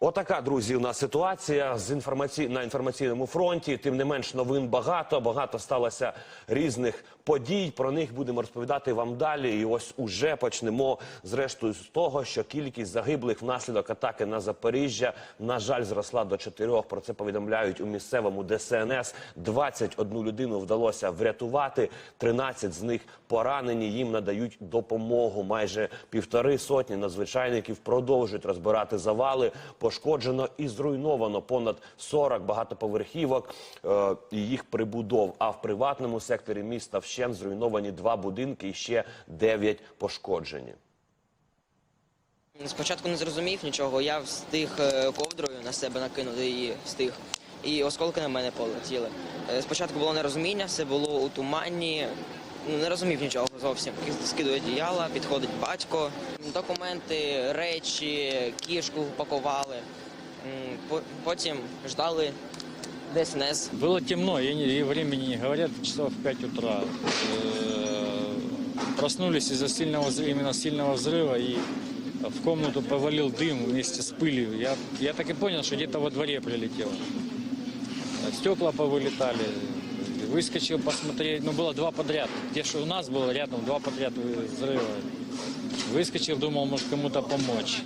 Отака, друзі, у нас ситуація з інформаці... на інформаційному фронті. Тим не менш, новин багато. Багато сталося різних подій. Про них будемо розповідати вам далі. І ось уже почнемо зрештою з того, що кількість загиблих внаслідок атаки на Запоріжжя на жаль зросла до чотирьох. Про це повідомляють у місцевому ДСНС. 21 людину вдалося врятувати. 13 з них поранені. Їм надають допомогу. Майже півтори сотні надзвичайників продовжують розбирати завали. Пошкоджено і зруйновано понад 40 багатоповерхівок е, і їх прибудов. А в приватному секторі міста вщент зруйновані два будинки і ще 9 пошкоджені. Спочатку не зрозумів нічого, я встиг е, ковдрою на себе накинути її, встиг. І осколки на мене полетіли. Е, Спочатку було нерозуміння, все було у тумані. Ну, Не розумів нічого зовсім. Скидує одіяла, підходить батько, документи, речі, кішку пакували. М, по- Потім ждали ДСНС. Было темно, и, не- и времени не говорят, часов в 5 утра. Э, Проснулись из-за сильного, взрыва- именно сильного взрыва, и в комнату повалил дым вместе с пылью. Я, я так и понял, что где-то во дворе прилетело. Э, Стекла повылетали. Выскочил посмотреть, ну было два подряд. Те, что у нас было рядом, два подряд взрыва. Выскочил, думал, может кому-то помочь.